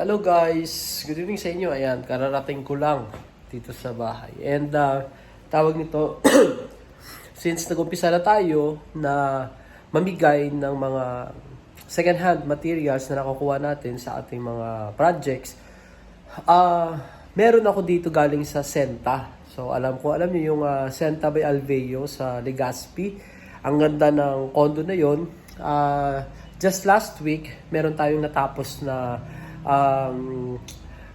Hello guys, good evening sa inyo. Ayan, kararating ko lang dito sa bahay. And uh, tawag nito, since nag-umpisa na tayo na mamigay ng mga second-hand materials na nakukuha natin sa ating mga projects, ah meron ako dito galing sa Senta. So alam ko, alam niyo yung ah, Senta by Alveo sa Legazpi. Ang ganda ng condo na yon. Ah, just last week, meron tayong natapos na um,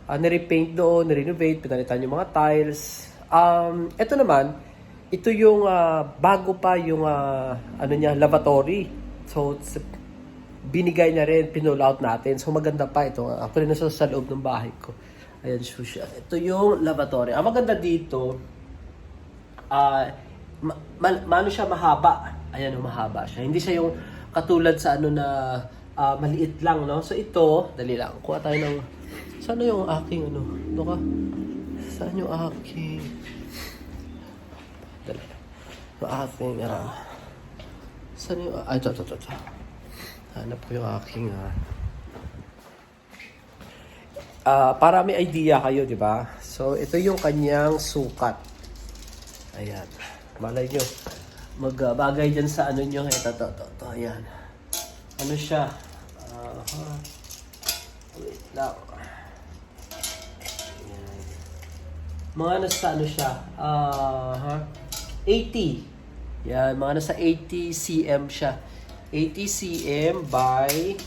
uh, nirepaint doon, nirenovate, pinalitan yung mga tiles. Um, ito naman, ito yung ah, bago pa yung ah, ano niya, lavatory. So, binigay na rin, pinull out natin. So, maganda pa ito. Actually, nasa sa loob ng bahay ko. Ayan siya. Ito yung lavatory. Ang maganda dito, ah ma- ma- maano siya mahaba. Ayan, oh, mahaba siya. Hindi siya yung katulad sa ano na ah, maliit lang, no? So, ito, dali lang. Kuha tayo ng, saan yung aking, ano? Ito ka? Saan yung aking, dali. Yung aking, ah, saan yung, ah, ito, ito, ito, ito. Hanap ko yung aking, ah, Ah, para may idea kayo, di ba? So, ito yung kanyang sukat. Ayan. Malay nyo. Magbagay dyan sa ano nyo. Ito, ito, ito, ito. Ayan. Ano siya? Ah, wait lang. Ayan. Mga nasa ano siya? Ah, ha? 80. Yan, mga nasa 80 cm siya. 80 cm by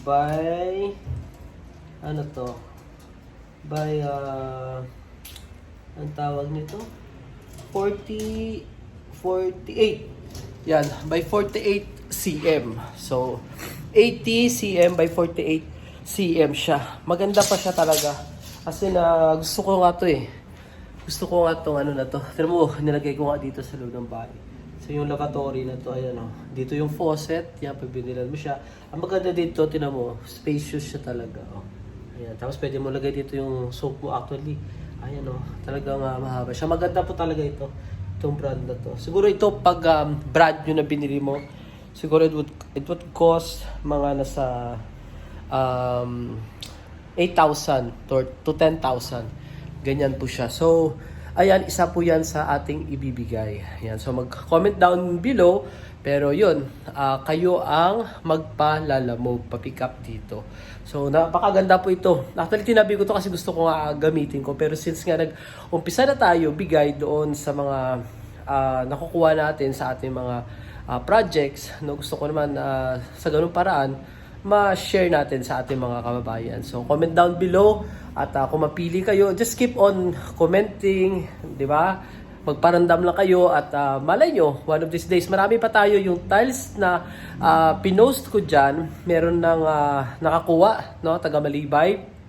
by ano to? By, uh, ang tawag nito? 40, 48. Yan, by 48 cm. So, 80 cm by 48 cm siya. Maganda pa siya talaga. Kasi na gusto ko nga to eh. Gusto ko nga tong ano na to. Tignan mo, nilagay ko nga dito sa loob ng bahay. So yung lavatory na to, ayan o. Dito yung faucet, yan, pag binilan mo siya. Ang maganda dito, tinan mo, spacious siya talaga. Oh. Ayan, tapos pwede mo lagay dito yung soap mo actually. Ayan o, talagang uh, mahaba siya. Maganda po talaga ito, itong brand na to. Siguro ito pag um, brand nyo na binili mo, siguro it would, it would cost mga nasa um, 8,000 to, to 10,000. Ganyan po siya. So, ayan, isa po yan sa ating ibibigay. Ayan, so mag-comment down below. Pero yun, ah, kayo ang magpalalamog, pa-pick up dito. So, napakaganda po ito. Actually, tinabi ko to kasi gusto ko nga gamitin ko. Pero since nga nag-umpisa na tayo, bigay doon sa mga ah, nakukuha natin sa ating mga ah, projects, no, gusto ko naman ah, sa ganung paraan, ma-share natin sa ating mga kababayan. So, comment down below at uh, kung mapili kayo, just keep on commenting, di ba? Magparandam lang kayo at uh, malay nyo, one of these days, marami pa tayo yung tiles na uh, pinost ko dyan. Meron nang uh, nakakuha, no? taga Malibay.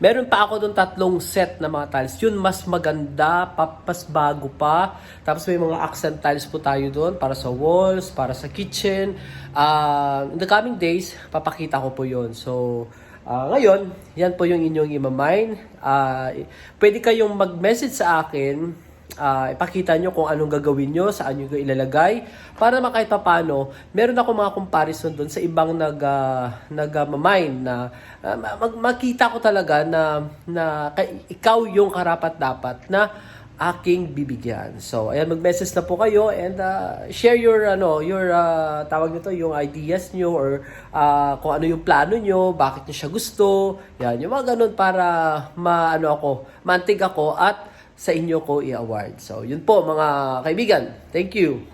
Meron pa ako doon tatlong set na mga tiles. Yun mas maganda, mas bago pa. Tapos may mga accent tiles po tayo doon para sa walls, para sa kitchen. Uh, in the coming days, papakita ko po yun. So, uh, ngayon, yan po yung inyong imamine. Uh, pwede kayong mag-message sa akin Ah, ipakita nyo kung anong gagawin nyo, saan nyo ilalagay, para makahit pa paano, meron ako mga comparison doon sa ibang nag, uh, nag-mine na ah, mag- makita ko talaga na, na ikaw yung karapat dapat na aking bibigyan. So, ayan, mag-message na po kayo and uh, share your, ano, your, uh, tawag nito, yung ideas nyo or uh, kung ano yung plano nyo, bakit nyo siya gusto, yan, yung mga ganun para maano ako, mantig ako at sa inyo ko i-award. So, yun po mga kaibigan. Thank you.